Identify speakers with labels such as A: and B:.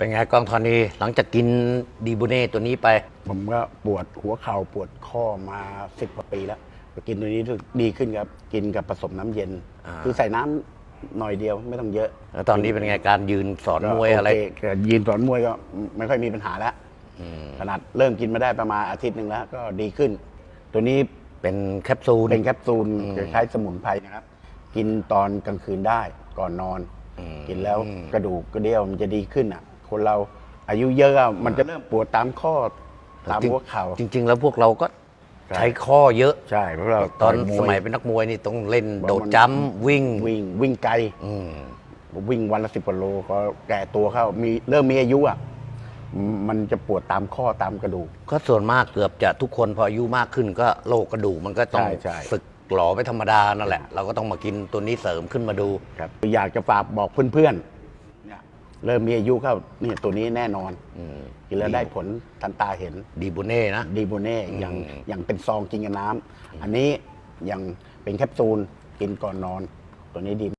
A: เป็นไงกองธรณีหลังจากกินดีบูเน่ตัวนี้ไป
B: ผมก็ปวดหัวเข่าปวดข้อมาสิบกว่าปีแล้วก็กินตัวนี้รู้สึกดีขึ้นครับ กินกับผสมน้ำเย็น
A: อ่า
B: คือใส่น้ำหน่อยเดียวไม่ต้องเยอะ
A: แล้วตอนนี้เป็นไงการยืนสอน
B: ก็
A: มวยอะไร
B: โเคแต่ยืนสอนมวยก็ไม่ค่อยมีปัญหาแล้วขนาดเริ่มกินมาได้ประมาณอาทิตย์หนึ่งแล้ว ก็ดีขึ้น ตัวนี้
A: เป็นแคปซูล
B: เป็นแคปซูลคล้ายๆสมุนไพรนะครับ กินตอนกลางคืนได้ก่อนนอน กินแล้วกระดูกกระเดี่ยวมันจะดีขึ้นอะ คนเราอายุเยอะอะมันจะเริ่มปวดตามข้อตามหัวเข่า
A: จริง ๆ แล้วพวกเราก็
B: ใช่
A: ใช้ข้อเยอะ
B: ใช่เพราะเรา
A: ตอน
B: ว
A: สมัยเป็นนักมวยนี่ต้องเล่น
B: บอก
A: โดด
B: มัน
A: จ้ำวิ่ง
B: วิ่งวิ่งไกล
A: อืม
B: วิ่งวันละสิบกว่าโลก็แก่ตัวเข้ามีเริ่มมีอายุอะมมันจะปวดตามข้อตามกระดูก
A: ก็ส่วนมากเกือบจะทุกคนพออายุมากขึ้นก็โรคกระดูกมันก็ต้อง
B: ใช่ใช่
A: สึกหลอไปธรรมดานั่นแหละ เราก็ต้องมากินตัวนี้เสริมขึ้นมาดู
B: ครับอยากจะฝากบอกเพื่อนๆ เนี่ยเริ่มมีอายุเข้าเนี่ยตัวนี้แน่นอนกินแล้วได้ผลทันตาเห็น
A: ดีบูเน่นะ
B: ดีโบเน่อย่างอย่างเป็นซองกินกับน้ำอันนี้ยังเป็นแคปซูลกินก่อนนอน ตัวนี้ดี